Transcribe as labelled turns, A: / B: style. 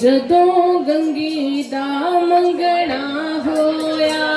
A: ਜਦੋਂ ਗੰਗੀ ਦਾ ਮੰਗਣਾ ਹੋਇਆ